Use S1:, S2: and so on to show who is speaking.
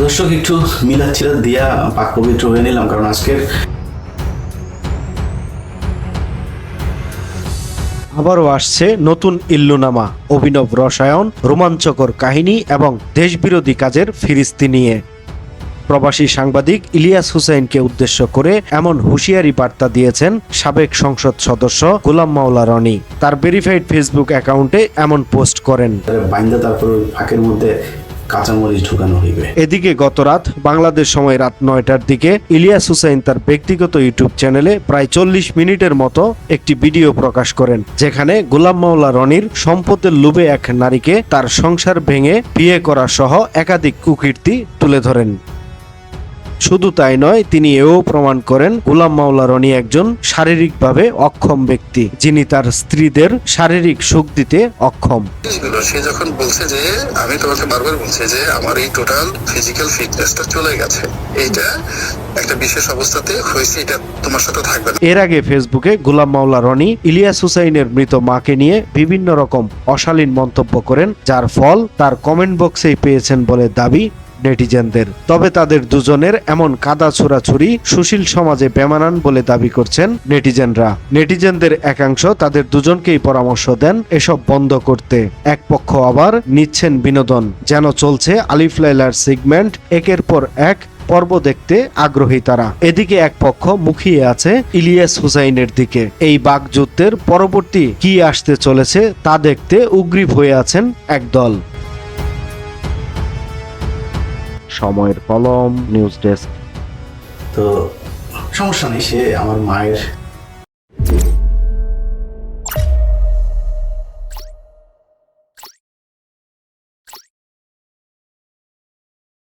S1: দর্শক একটু মিলাচ্ছিল দিয়া পাক পবিত্র হয়ে নিলাম কারণ আজকের
S2: আবারও আসছে নতুন ইল্লুনামা অভিনব রসায়ন রোমাঞ্চকর কাহিনী এবং দেশবিরোধী কাজের ফিরিস্তি নিয়ে। প্রবাসী সাংবাদিক ইলিয়াস হুসাইনকে উদ্দেশ্য করে এমন হুঁশিয়ারি বার্তা দিয়েছেন সাবেক সংসদ সদস্য গোলাম মাওলা রনি। তার ভেরিফাইড ফেসবুক অ্যাকাউন্টে এমন পোস্ট করেন।
S1: বাইন্দা তারপর ফাঁকের মধ্যে কাঁচামরিচ ঢুকানো হইবে।
S2: এদিকে গতরাত বাংলাদেশ সময় রাত নয়টার দিকে ইলিয়াস হুসাইন তার ব্যক্তিগত ইউটিউব চ্যানেলে প্রায় চল্লিশ মিনিটের মতো একটি ভিডিও প্রকাশ করেন, যেখানে গোলাম মাওলা রনির সম্পদের লোভে এক নারীকে তার সংসার ভেঙে বিয়ে করা সহ একাধিক কুকীর্তি তুলে ধরেন। শুধু তাই নয় তিনি এও প্রমাণ করেন গোলাম মাওলা রনি একজন শারীরিকভাবে অক্ষম ব্যক্তি যিনি তার স্ত্রীদের শারীরিক সুখ দিতে অক্ষম।
S3: সে যখন বলছে যে আমি তোমাকে বারবার বলছি যে আমার এই টোটাল ফিজিক্যাল ফিটনেসটা চলে গেছে। এইটা একটা বিশেষ অবস্থাতে হয়েছে এটা তোমার সাথে থাকবে
S2: এর আগে ফেসবুকে গোলাম মাওলা রনি ইলিয়াস হুসাইনের মৃত মাকে নিয়ে বিভিন্ন রকম অশালীন মন্তব্য করেন যার ফল তার কমেন্ট বক্সেই পেয়েছেন বলে দাবি নেটিজেনদের। তবে তাদের দুজনের এমন কাদা ছোড়াছুরি সুশীল সমাজে বেমানান বলে দাবি করছেন নেটিজেনরা। নেটিজেনদের একাংশ তাদের দুজনকেই পরামর্শ দেন এসব বন্ধ করতে। এক পক্ষ আবার নিচ্ছেন বিনোদন। যেন চলছে আলিফ লাইলার সিগমেন্ট, একের পর এক পর্ব দেখতে আগ্রহী তারা। এদিকে এক পক্ষ মুখিয়ে আছে ইলিয়াস হুসাইনের দিকে। এই বাকযুদ্ধের পরবর্তী কি আসতে চলেছে তা দেখতে উগ্রীব হয়ে আছেন একদল। সময়ের কলম নিউজ ডেস্ক
S1: তো সমস্যা নেই সে আমার মায়ের